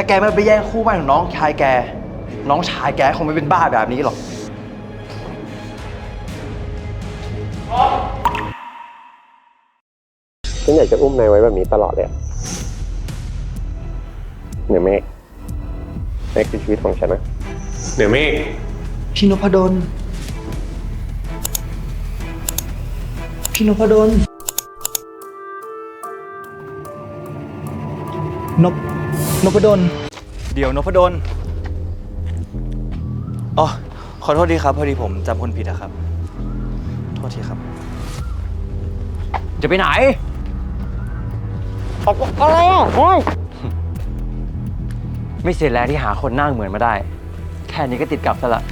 ถ้าแกไม่ไปแย่งคู่หมั่นของน้องชายแก น้องชายแกคงไม่เป็นบ้าแบบนี้หรอก ฉันอยากจะอุ้มนายไว้แบบนี้ตลอดเลยอะเหนือเมฆเมฆคือชีวิตของฉันนะเหนือเมฆพี่นพดล พี่นพดล นพ นพดล เดี๋ยวนพดล อ๋อ ขอโทษดีครับ พอดีผมจำคนผิดอะครับ โทษทีครับ จะไปไหนอะไรอะโอ้ยไม่เสียแรงที่หาคนหน้าเหมือนมาได้ แค่นี้ก็ติดกับซะละ